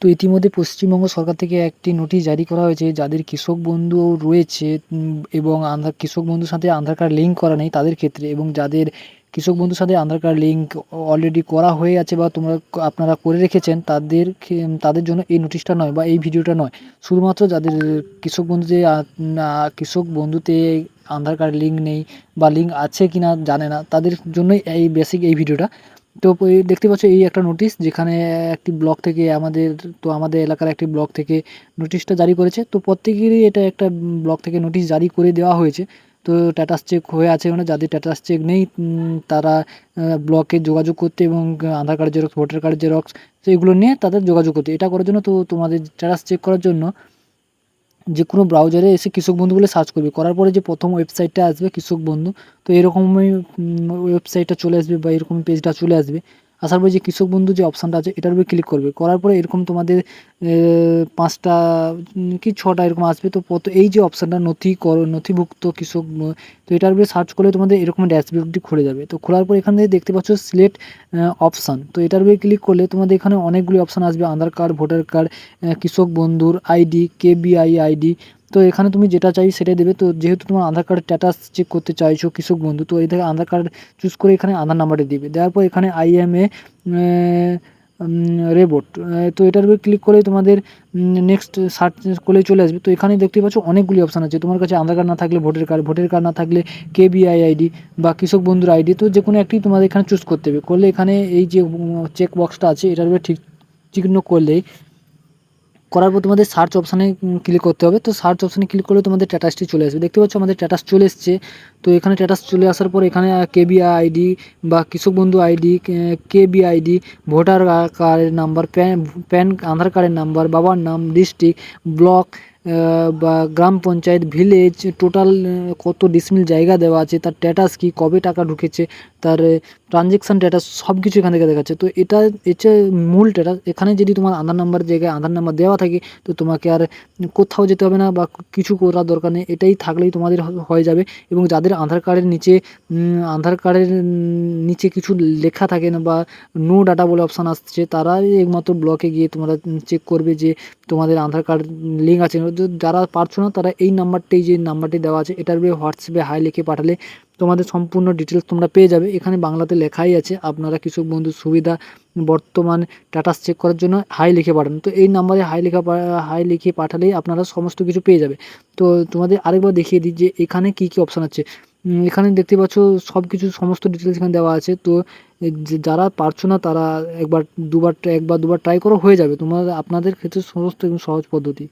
তো ইতিমধ্যে পশ্চিমবঙ্গ সরকার থেকে একটি নোটিশ জারি করা হয়েছে, যাদের কৃষক বন্ধু রয়েছে এবং আধার কৃষক বন্ধুর সাথে আধার কার্ড লিঙ্ক করা নেই তাদের ক্ষেত্রে, এবং যাদের কৃষক বন্ধুর সাথে আধার কার্ড লিঙ্ক অলরেডি করা হয়ে আছে বা তোমরা আপনারা করে রেখেছেন, তাদের তাদের জন্য এই নোটিশটা নয় বা এই ভিডিওটা নয়। শুধুমাত্র যাদের কৃষক বন্ধুতে কৃষক বন্ধুতে আধার কার্ড লিঙ্ক নেই বা লিঙ্ক আছে কি না জানে না, তাদের জন্যই এই বেসিক এই ভিডিওটা। তো দেখতে পাচ্ছ এই একটা নোটিশ যেখানে একটি ব্লক থেকে আমাদের, তো আমাদের এলাকার একটি ব্লক থেকে নোটিশটা জারি করেছে। তো প্রত্যেকেরই এটা একটা ব্লক থেকে নোটিশ জারি করে দেওয়া হয়েছে। তো স্ট্যাটাস চেক হয়ে আছে মানে যাদের স্ট্যাটাস চেক নেই তারা ব্লকে যোগাযোগ করতে এবং Aadhaar card xerox voter card xerox তো এগুলো নিয়ে তাদের যোগাযোগ করতে। এটা করার জন্য তো তোমাদের স্ট্যাটাস চেক করার জন্য যে কোনো ব্রাউজারে এসে কৃষক বন্ধু বলে সার্চ করবে। করার পরে যে প্রথম ওয়েবসাইটটা আসবে কৃষক বন্ধু, তো এরকমই ওয়েবসাইটটা চলে আসবে বা এরকম পেজটা চলে আসবে। আসার পরে যে কৃষক বন্ধু যে অপশানটা আছে, এটার উপরে ক্লিক করবে। করার পরে এরকম তোমাদের পাঁচটা কি ছটা এরকম আসবে। তো প্রত এই যে অপশানটা নথি কর, নথিভুক্ত কৃষক তো এটার উপরে সার্চ করলে তোমাদের এরকম ড্যাশবোর্ডটি খুলে যাবে। তো খোলার পর এখান থেকে দেখতে পাচ্ছ সিলেক্ট অপশান তো এটার উপরে ক্লিক করলে তোমাদের এখানে অনেকগুলি অপশান আসবে। আধার কার্ড ভোটার কার্ড কৃষক বন্ধুর আইডি কেবিআই আইডি তো এখানে তুমি যেটা চাই সেটাই দেবে। তো যেহেতু তোমার আধার কার্ডের স্ট্যাটাস চেক করতে চাইছো কৃষক বন্ধু, তো এই থেকে আধার কার্ড চুজ করে এখানে আধার নাম্বারটা দিবে। দেওয়ার পর এখানে আইএমএ রেবোট তো এটার উপরে ক্লিক করে তোমাদের নেক্সট সার্চ করলে চলে আসবে। তো এখানে দেখতে পাচ্ছ অনেকগুলি অপশান আছে। তোমার কাছে আধার কার্ড না থাকলে ভোটার কার্ড ভোটার কার্ড না থাকলে কেবিআই আইডি বা কৃষক বন্ধুর আইডি তো যে কোনো একটি তোমাদের এখানে চুজ করতে হবে। করলে এখানে এই যে চেক বক্সটা আছে, এটার উপরে ঠিক চিহ্ন করলেই করার পর তোমাদের সার্চ অপশানে ক্লিক করতে হবে। তো সার্চ অপশানে ক্লিক করলে তোমাদের স্ট্যাটাসটি চলে আসবে। দেখতে পাচ্ছ আমাদের স্ট্যাটাস চলে এসছে। তো এখানে স্ট্যাটাস চলে আসার পর এখানে কেবি আইডি বা Krishak Bandhu ID KB ID voter কার্ডের নাম্বার প্যান প্যান আধার কার্ডের নাম্বার বাবার নাম ডিস্ট্রিক্ট ব্লক বা গ্রাম পঞ্চায়েত ভিলেজ টোটাল কত ডিসমিল জায়গা দেওয়া আছে, তার স্ট্যাটাস কী, কবে টাকা ঢুকেছে, তার ট্রানজেকশান স্ট্যাটাস সব কিছু এখান থেকে দেখাচ্ছে। তো এটা হচ্ছে মূল স্ট্যাটাস এখানে যদি তোমার আধার নাম্বার জায়গায় আধার নাম্বার দেওয়া থাকে, তো তোমাকে আর কোথাও যেতে হবে না বা কিছু করার দরকার নেই। এটাই থাকলেই তোমাদের হয়ে যাবে। এবং যাদের আধার কার্ডের নিচে আধার কার্ডের নিচে কিছু লেখা থাকে না বা নো ডাটা বলে অপশান আসছে, তারাই একমাত্র ব্লকে গিয়ে তোমরা চেক করবে যে তোমাদের আধার কার্ড লিঙ্ক আছে। যারা পারছ না, তারা এই নাম্বারটি, যে নাম্বারটি দেওয়া আছে, এটার উপরে হোয়াটসঅ্যাপে হাই লিখে পাঠালে তোমাদের সম্পূর্ণ ডিটেলস তোমরা পেয়ে যাবে। এখানে বাংলাতে লেখাই আছে, আপনারা কৃষক বন্ধুর সুবিধা, বর্তমান স্ট্যাটাস চেক করার জন্য হাই লিখে পাঠান। তো এই নাম্বারে হাই লেখা হাই লিখে পাঠালেই আপনারা সমস্ত কিছু পেয়ে যাবে। তো তোমাদের আরেকবার দেখিয়ে দিই যে এখানে কী কী অপশান আছে। এখানে দেখতে পাচ্ছ সব কিছু সমস্ত ডিটেলস এখানে দেওয়া আছে। তো যারা পারছ না, তারা একবার, দুবার একবার, দুবার ট্রাই করো, হয়ে যাবে। তোমার, আপনাদের ক্ষেত্রে সমস্ত এবং সহজ পদ্ধতি।